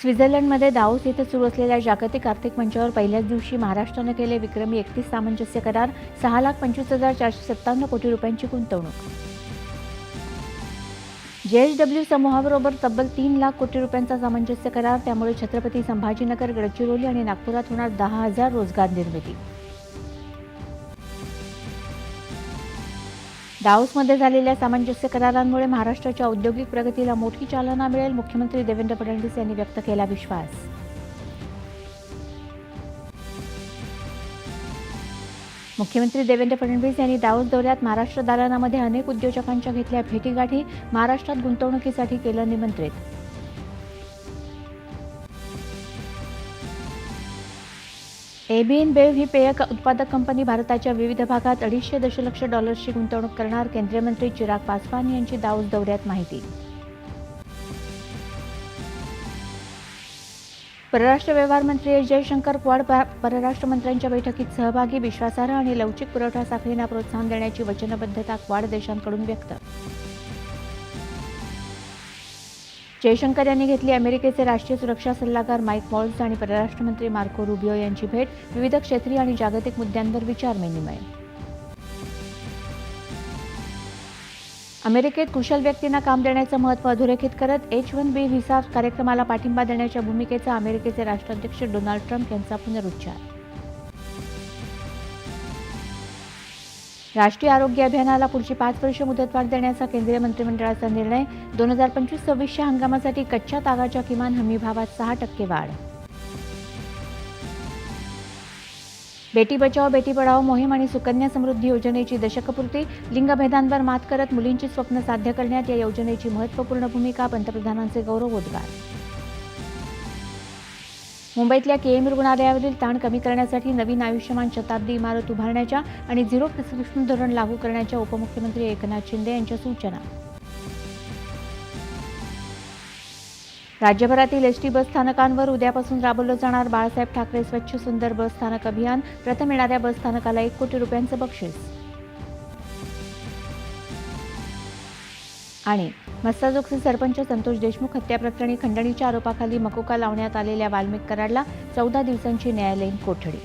स्वित्झर्लंडमध्ये दाऊस येथे सुरू असलेल्या जागतिक आर्थिक मंचावर पहिल्याच दिवशी महाराष्ट्रानं केले विक्रमी एकतीस सामंजस्य करार सहा लाख पंचवीस हजार चारशे सत्तावन्न कोटी रुपयांची गुंतवणूक. जेएचडब्ल्यू समूहाबरोबर तब्बल तीन लाख कोटी रुपयांचा सामंजस्य करार त्यामुळे छत्रपती संभाजीनगर गडचिरोली आणि नागपुरात होणार दहा हजार रोजगार निर्मिती. दाऊसमध्ये झालेल्या सामंजस्य करारांमुळे महाराष्ट्राच्या औद्योगिक प्रगतीला मोठी चालना मिळेल मुख्यमंत्री देवेंद्र फडणवीस यांनी व्यक्त केला विश्वास. मुख्यमंत्री देवेंद्र फडणवीस यांनी दाऊस दौऱ्यात महाराष्ट्र दालनामध्ये अनेक उद्योजकांच्या घेतल्या भेटीगाठी महाराष्ट्रात गुंतवणुकीसाठी केलं निमंत्रित एबीएन बेव ही पेयक उत्पादक कंपनी भारताच्या विविध भागात अडीचशे दशलक्ष डॉलर्सची गुंतवणूक करणार केंद्रीय मंत्री चिराग पासवान यांची दाऊस दौऱ्यात माहिती. परराष्ट्र व्यवहार मंत्री एस जयशंकर क्वाड प- परराष्ट्र मंत्र्यांच्या बैठकीत सहभागी विश्वासार्ह आणि लवचिक पुरवठा साखळींना प्रोत्साहन देण्याची वचनबद्धता क्वाड देशांकडून व्यक्त जयशंकर यांनी घेतली अमेरिकेचे राष्ट्रीय सुरक्षा सल्लागार माईक वॉल्स आणि परराष्ट्र मंत्री मार्को रुबिओ यांची भेट. विविध क्षेत्रीय आणि जागतिक मुद्द्यांवर विचारविनिमय. अमेरिकेत कुशल व्यक्तींना काम देण्याचं महत्त्व अधोरेखित करत एच वन बी व्हिसा कार्यक्रमाला पाठिंबा देण्याच्या भूमिकेचा अमेरिकेचे राष्ट्राध्यक्ष डोनाल्ड ट्रम्प यांचा पुनरुच्चार. राष्ट्रीय आरोग्य अभियानाला पुढची पाच वर्ष मुदतवाढ देण्याचा केंद्रीय मंत्रिमंडळाचा निर्णय. दोन हजार पंचवीस सव्वीसच्या हंगामासाठी कच्च्या तागाच्या किमान हमीभावात सहा टक्के वाढ. बेटी बचाओ बेटी पढाओ मोहीम आणि सुकन्या समृद्धी योजनेची दशकपूर्ती. लिंगभेदांवर मात करत मुलींची स्वप्न साध्य करण्यात या योजनेची महत्त्वपूर्ण भूमिका पंतप्रधानांचे गौरवोद्गार. मुंबईतल्या केएम रुग्णालयावरील ताण कमी करण्यासाठी नवीन आयुष्यमान शताब्दी इमारत उभारण्याच्या आणि झिरो प्रिस्क्रिप्शन धोरण लागू करण्याच्या उपमुख्यमंत्री एकनाथ शिंदे यांच्या सूचना. राज्यभरातील एसटी बस स्थानकांवर उद्यापासून राबवलं जाणार बाळासाहेब ठाकरे स्वच्छ सुंदर बस स्थानक अभियान. प्रथम येणाऱ्या बस स्थानकाला एक कोटी रुपयांचं बक्षीस. आणि मस्साजोगचे सरपंच संतोष देशमुख हत्याप्रकरणी खंडणीच्या आरोपाखाली मकोका लावण्यात आलेल्या वाल्मिक कराडला चौदा दिवसांची न्यायालयीन कोठडी.